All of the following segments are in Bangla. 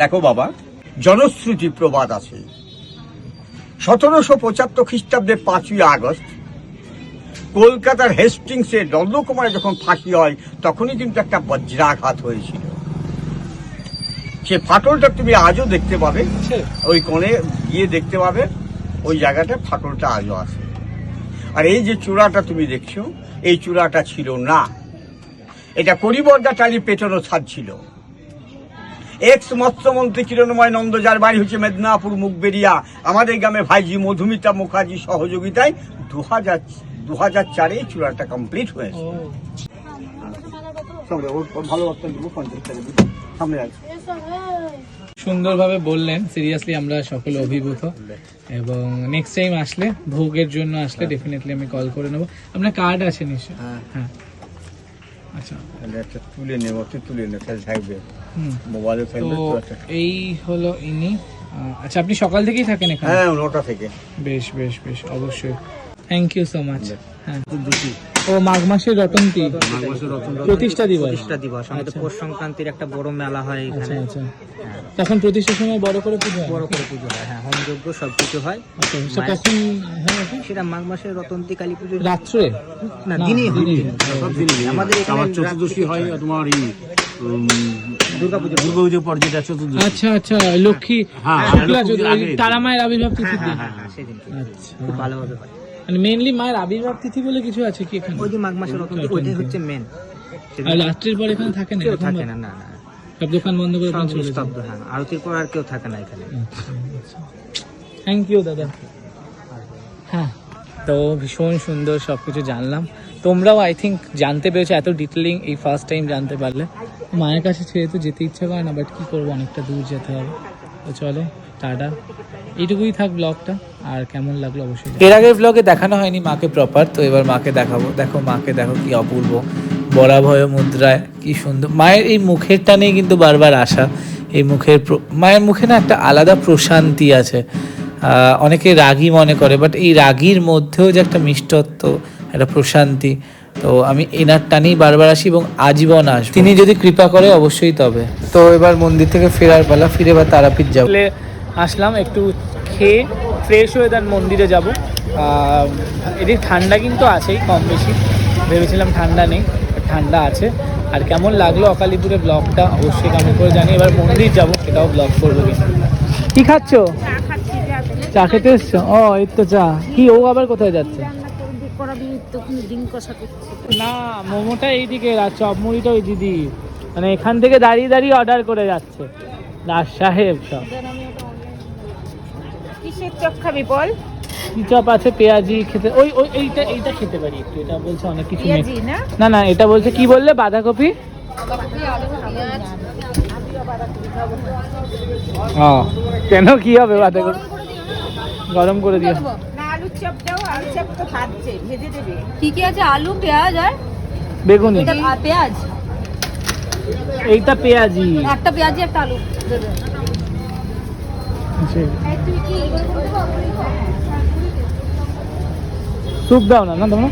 দেখো বাবা জনশ্রুতি প্রবাদ আছে। সতেরোশো পঁচাত্তর খ্রিস্টাব্দে পাঁচই আগস্ট কলকাতার হেস্টিংসে নন্দকুমারে যখন ফাঁসি হয় তখনই কিন্তু একটা বজ্রাঘাত হয়েছিল। সে ফাটলটা তুমি আজও দেখতে পাবে। ওই কোণে গিয়ে দেখতে পাবে ওই জায়গাটা ফাটলটা আজও আছে। আর এই যে চূড়াটা তুমি দেখছ এই চূড়াটা ছিল না। এটা করিবর্গা টালি পেটানো ছাদ ছিল। এক্স মৎস্যমন্ত্রী কিরণময় নন্দ যার বাড়ি হচ্ছে মেদিনীপুর মুখবেরিয়া আমাদের গ্রামে ভাইজি মধুমিতা মুখার্জি সহযোগিতায় দু হাজার দু হাজার চারে চূড়াটা কমপ্লিট হয়েছে সুন্দরভাবে বললেন সিরিয়াসলি আমরা সকলে অভিভূত। এবং নেক্সট টাইম আসলে ভোগের জন্য আসলে ডেফিনেটলি আমি কল করে নেব। আপনার কার্ড আছে নিশ্চয়? হ্যাঁ। আচ্ছা। তাহলে একটা তুলে নেব তুই তুলে নে তাহলে থাকবে। হুম মোবাইলে তো তো এই হলো ইনি। আচ্ছা আপনি সকাল থেকেই থাকেন এখানে? হ্যাঁ নটা থেকে। বেশ বেশ বেশ অবশ্যই। থ্যাংক ইউ সো মাচ হ্যাঁ। ও মাঘ মাসের রতন্তি প্রতিষ্ঠা দিবস। প্রতিষ্ঠা দিবস। আমাদের আচ্ছা। পৌষ সংক্রান্তির একটা বড় মেলা হয় আচ্ছা এখানে আচ্ছা তখন প্রতিষ্ঠার সময় বড় করে পুজো বড় করে পুজো হয় হ্যাঁ। হোমযজ্ঞ সবকিছু হয়। আচ্ছা সে কখন হ্যাঁ সেটা মাঘ মাসের রতন্তি কালী পুজো রাত্রে? না না, দিনই হয়। সব। আমাদের এখানে চতুর্দশী হয় তোমার ই দুর্গা পুজো দুর্গা পুজোর পর যেটা চতুর্দশী। আচ্ছা আচ্ছা লক্ষ্মী হ্যাঁ, শুক্লা লক্ষ্মী যদি- আগে। তারা মায়ের আবির্ভাব তিথি হ্যাঁ হ্যাঁ হ্যাঁ হ্যাঁ সেদিন আচ্ছা। খুব ভালোভাবে মানে মেইনলি মায়ের আবির্ভাব তিথি বলে কিছু আছে কি এখানে? ওই যে মাঘ মাসের রতন্তি ওইটাই হচ্ছে মেন আর রাত্রির পর এখানে থাকে না? কেউ থাকে না না না। সব দোকান বন্ধ করে চলে হ্যাঁ আরতির পর আর কেউ থাকে না এখানে। থ্যাংক ইউ দাদা। হ্যাঁ তো ভীষণ সুন্দর সব কিছু জানলাম। তোমরাও আই থিঙ্ক জানতে পেরেছ, এত ডিটেলিং এই ফার্স্ট টাইম জানতে পারলে। মায়ের কাছে ছেড়ে তো যেতে ইচ্ছা করে না বাট কী করব, অনেকটা দূর যেতে হবে। তো চলো, টাটা। এইটুকুই থাক ব্লগটা আর কেমন লাগল অবশ্যই এর আগের ব্লগে দেখানো হয়নি মাকে প্রপার তো এবার মাকে দেখাবো। দেখো, মাকে দেখো কি অপূর্ব। বরাভয় মুদ্রায় কি সুন্দর। মায়ের এই মুখের টানেই কিন্তু বারবার আসা। এই মুখের মায়ের মুখে না একটা আলাদা প্রশান্তি আছে। অনেকে রাগী মনে করে বাট এই রাগীর মধ্যেও যে একটা মিষ্টত্ব একটা প্রশান্তি। তো আমি এনার টানেই বারবার আসি এবং আজীবন আসব। তিনি যদি কৃপা করে অবশ্যই তবে। তো এবার মন্দির থেকে ফেরার পালা ফিরে এবার তারাপীঠ যাব। আসলাম একটু খেয়ে ফ্রেশ হয়ে তার মন্দিরে যাব। এদিকে ঠান্ডা কিন্তু আছেই কম বেশি। ভেবেছিলাম ঠান্ডা নেই ঠান্ডা আছে। আর কেমন লাগল অকালিপুরে ব্লগটা অবশ্যই কেমন করে জানি এবার মন্দির যাব সেটাও ব্লগ করব কিন্তু। কি খাচ্ছ? চা খেতে এসছো? ও এই তো চা। কি ও আবার কোথায় যাচ্ছে? করাবি? তখন ডিম কষা করছে না মোমোটা এইদিকে আর চপ মুড়িটা ওই দিদি। মানে এখান থেকে দাঁড়িয়ে দাঁড়িয়ে অর্ডার করে যাচ্ছে। দাস সাহেব সব। কিসের চপ খাবি বল? কি চপ আছে? পেঁয়াজি খেতে ওই ওই এইটা এইটা খেতে পারি একটু। এটা বলছে অনেক কিছু না? না না এটা বলছে কি বললে? বাঁধাকপি? ও কেন কি হবে বাঁধাকপি? গরম করে দিও না আলুর চপ দাও আলুর চপ তো ভাজছে ভেজে দেবে। কি কি আছে? আলু পেঁয়াজ আর বেগুনি। এটা পেঁয়াজ। এইটা পেঁয়াজি। একটা পেঁয়াজি একটা আলু দেবে। স্যুপ দাও না না তোমরা?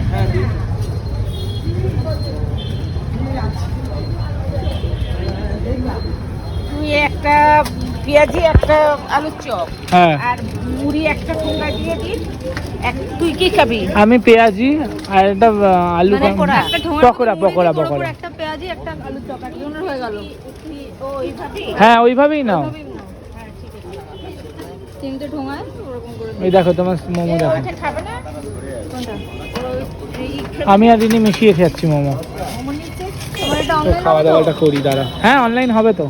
তুই একটা পেঁয়াজি একটা আলুর চপ হ্যাঁ। আর মুড়ি একটা ঠোঙ্গা দিয়ে দিন। এক তুই কি খাবি? আমি পেঁয়াজি আর একটা আলু মানে পকোড়া। পকোড়া পকোড়া একটা পেঁয়াজি একটা আলু চপাটি ওনার হয়ে গেল। হ্যাঁ ওইভাবেই নাও। তিনটে ঠোঙায় ওরকম করে ওই দেখো তোমার মোমো দেখো। খাবে না? আমি আর ইনি মিশিয়ে খাচ্ছি মোমো। তোমার এটা তো অনলাইন খাওয়া দাওয়াটা করি দাঁড়া। হ্যাঁ অনলাইন হবে তো।